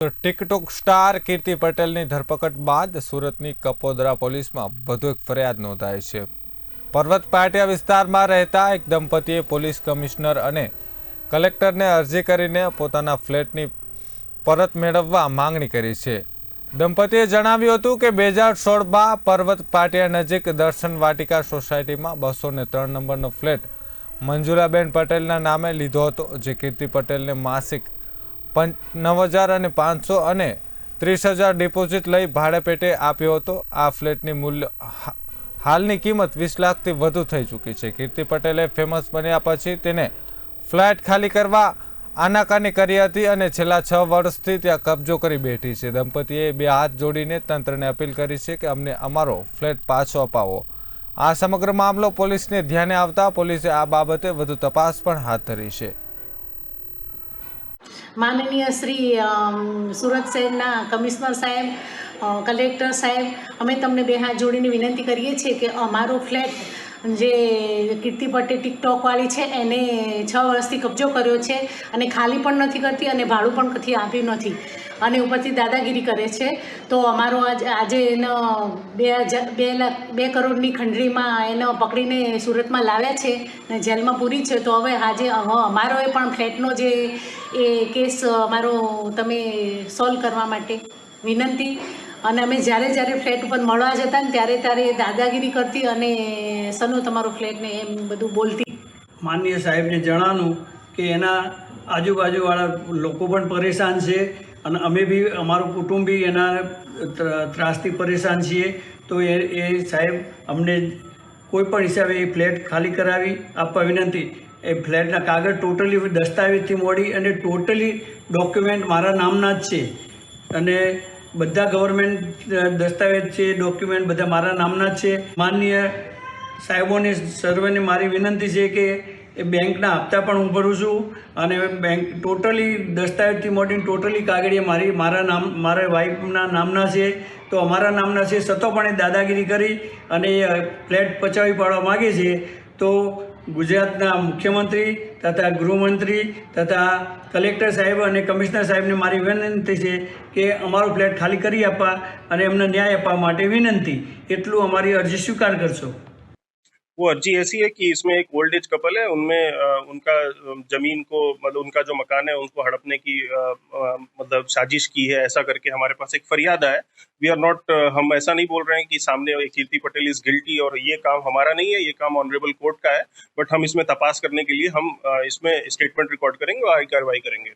TikTok star કીર્તિ પટેલની ધરપકડ બાદ સુરતની કપોદરા પોલીસમાં વધુ એક ફરિયાદ નોંધાઈ છે. પર્વત પાટિયા વિસ્તારમાં રહેતા એક દંપતીએ પોલીસ કમિશનર અને કલેક્ટરને અરજી કરીને પોતાના ફ્લેટની પરત મેળવવા માંગણી કરી છે. દંપતીએ જણાવ્યું હતું કે બે હજાર સોળમાં પર્વત પાટિયા નજીક દર્શન વાટિકા સોસાયટીમાં બસો ને ત્રણ નંબરનો ફ્લેટ મંજુલાબેન પટેલના નામે લીધો હતો, જે કીર્તિ પટેલને માસિક નવ હજાર અને પાંચસો અને ત્રીસ હજાર ડિપોઝિટ લઈ ભાડે પેટે આપ્યો હતો. આ ફ્લેટની મૂલ્ય હાલની કિંમત વીસ લાખથી વધુ થઈ ચૂકી છે. કીર્તિ પટેલે ફેમસ બન્યા પછી તેને ફ્લેટ ખાલી કરવા આનાકાની કરી હતી અને છેલ્લા છ વર્ષથી ત્યાં કબજો કરી બેઠી છે. દંપતીએ બે હાથ જોડીને તંત્રને અપીલ કરી છે કે અમને અમારો ફ્લેટ પાછો અપાવો. આ સમગ્ર મામલો પોલીસને ધ્યાને આવતા પોલીસે આ બાબતે વધુ તપાસ પણ હાથ ધરી છે. માનનીય શ્રી સુરત શહેરના કમિશનર સાહેબ કલેક્ટર સાહેબ, અમે તમને બે હાથ જોડીને વિનંતી કરીએ છીએ કે અમારો ફ્લેટ જે કીર્તિ પટેલ ટિકટોકવાળી છે, એને છ વર્ષથી કબજો કર્યો છે અને ખાલી પણ નથી કરતી અને ભાડું પણ કથી આપ્યું નથી. અને ઉપરથી દાદાગીરી કરે છે. તો અમારો આજ, આજે એનો બે હજાર બે લાખ, બે કરોડની ખંડરીમાં એને પકડીને સુરતમાં લાવ્યા છે ને જેલમાં પૂરી છે. તો હવે આજે અમારો એ પણ ફ્લેટનો જે એ કેસ અમારો તમે સોલ્વ કરવા માટે વિનંતી અને અમે જ્યારે જ્યારે ફ્લેટ ઉપર મળવા જતા ને ત્યારે ત્યારે એ દાદાગીરી કરતી અને સનુ તમારો ફ્લેટને એમ બધું બોલતી. માનનીય સાહેબને જણાવવાનું કે એના આજુબાજુવાળા લોકો પણ પરેશાન છે અને અમે બી અમારું કુટુંબ બી એના ત્ર- ત્રાસથી પરેશાન છીએ. તો એ એ સાહેબ અમને કોઈ પણ હિસાબે એ ફ્લેટ ખાલી કરાવી આપવા વિનંતી. એ ફ્લેટના કાગળ ટોટલી દસ્તાવેજથી મોડી અને ટોટલી ડોક્યુમેન્ટ મારા નામના જ છે. અને બધા ગવર્મેન્ટ દસ્તાવેજ છે ડોક્યુમેન્ટ બધા મારા નામના જ છે. માનનીય સાહેબોને, સર્વેને મારી વિનંતી છે કે એ બેંકના હપ્તા પણ હું ભરું છું અને બેંક ટોટલી દસ્તાવેજથી મોડીને ટોટલી કાગળીએ મારી, મારા નામ, મારા વાઈફના નામના છે. તો અમારા નામના છે. છતાં પણ એ દાદાગીરી કરી અને એ ફ્લેટ પચાવી પાડવા માગે છે. તો ગુજરાતના મુખ્યમંત્રી તથા ગૃહમંત્રી તથા કલેક્ટર સાહેબ અને કમિશનર સાહેબને મારી વિનંતી છે કે અમારો ફ્લેટ ખાલી કરી આપવા અને એમને ન્યાય આપવા માટે વિનંતી. એટલું અમારી અરજી સ્વીકાર કરશો. वो अर्जी ऐसी है कि इसमें एक ओल्ड एज कपल है, उनमें उनका ज़मीन को मतलब उनका जो मकान है, उनको हड़पने की मतलब साजिश की है, ऐसा करके हमारे पास एक फरियाद आया। वी आर नॉट हम ऐसा नहीं बोल रहे हैं कि सामने कीर्ति पटेल इज़ गिल्टी और ये काम हमारा नहीं है, ये काम ऑनरेबल कोर्ट का है बट हम इसमें तपास करने के लिए हम इसमें स्टेटमेंट रिकॉर्ड करेंगे और कार्रवाई करेंगे।